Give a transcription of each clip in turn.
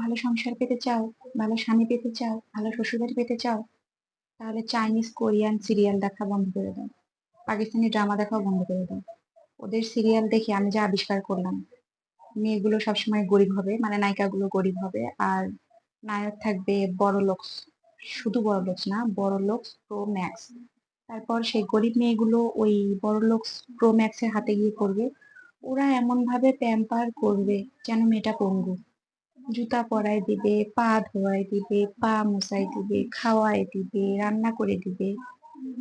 ভালো সংসার পেতে চাও, ভালো স্বামী পেতে চাও, ভালো শ্বশুরবাড়ি পেতে চাও, তাহলে চাইনিজ কোরিয়ান সিরিয়াল দেখা বন্ধ করে দাও। পাকিস্তানি ড্রামা দেখাও বন্ধ করে দাও। ওদের সিরিয়াল দেখে আমি যা আবিষ্কার করলাম, মেয়েগুলো সবসময় গরিব হবে মানে নায়িকাগুলো গরিব হবে, আর নায়ক থাকবে বড় লোক, শুধু বড় লোক না, বড় লোক প্রো ম্যাক্স তারপর সেই গরিব মেয়েগুলো ওই বড় লোক প্রো ম্যাক্সের হাতে গিয়ে করবে। ওরা এমন ভাবে প্যাম্পার করবে, যেন মেয়েটা পঙ্গু। জুতা পরাই দিবে, পা ধোয়াই দিবে, পা মুছাই দিবে খাওয়াই দিবে, রান্না করে দিবে।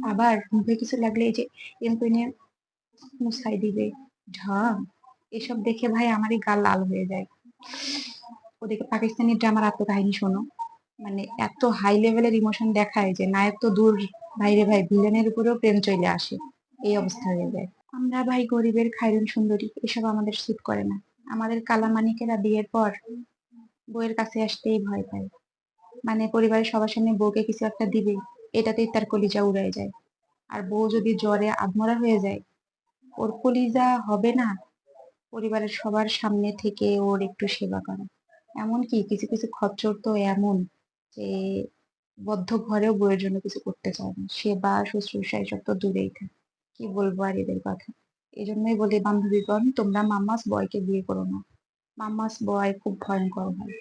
আবার মুখে কিছু লাগলে যে এমপিনে মুছাই দিবে। ঢং, এসব দেখে ভাই আমারই গাল লাল হয়ে যায়। ওদিকে পাকিস্তানি ড্রামার আত্মকাহিনী শোনো। মানে এত হাই লেভেলের ইমোশন দেখায় যে নায়ক তো দূর। বাইরে ভাই ভিলেনের উপরেও প্রেম চলে আসে। এই অবস্থা হয়ে যায়। আমরা ভাই গরিবের খাইরুন সুন্দরী, এসব আমাদের স্যুট করে না। আমাদের কালামানিকেরা বিয়ের পর বউয়ের কাছে আসতেই ভয় পায়। মানে পরিবারের সবার সামনে বউকে কিছু একটা দিবে, এটাতেই তার কলিজা উড়ায় যায়। আর বউ যদি জ্বরে আধমরা হয়ে যায়, ওর কলিজা হবে না। পরিবারের সবার সামনে থেকে ওর একটু সেবা করা। এমনকি কিছু কিছু খচ্চর তো এমন যে বদ্ধ ঘরেও বউয়ের জন্য কিছু করতে চায় না। সেবা, শুশ্রূষা, এসব তো দূরেই থাকে। কি বলব আর এদের কথা? এই জন্যই বলি বান্ধবীগণ, তোমরা মাম্মাস বয়কে বিয়ে করো না। মাম্মাস বয় খুব ভয়ঙ্কর হয়।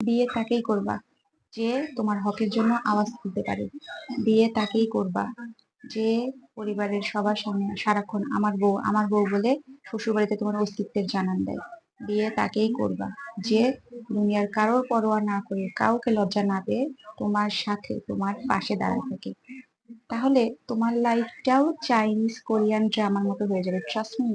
বিয়ে তাকেই করবা যে তোমার হকের জন্য আওয়াজ তুলতে পারে। বিয়ে তাকেই করবা যে পরিবারের সবার সামনে সারাক্ষণ আমার বউ আমার বউ বলে শ্বশুরবাড়িতে তোমার অস্তিত্বের জানান দেয়। বিয়ে তাকেই করবা যে দুনিয়ার কারোর পরোয়া না করে কাউকে লজ্জা না পেয়ে তোমার সাথে তোমার পাশে দাঁড়ায় থাকে। তাহলে তোমার লাইফটাও চাইনিজ কোরিয়ান ড্রামার মতো হয়ে যাবে ট্রাস্ট মি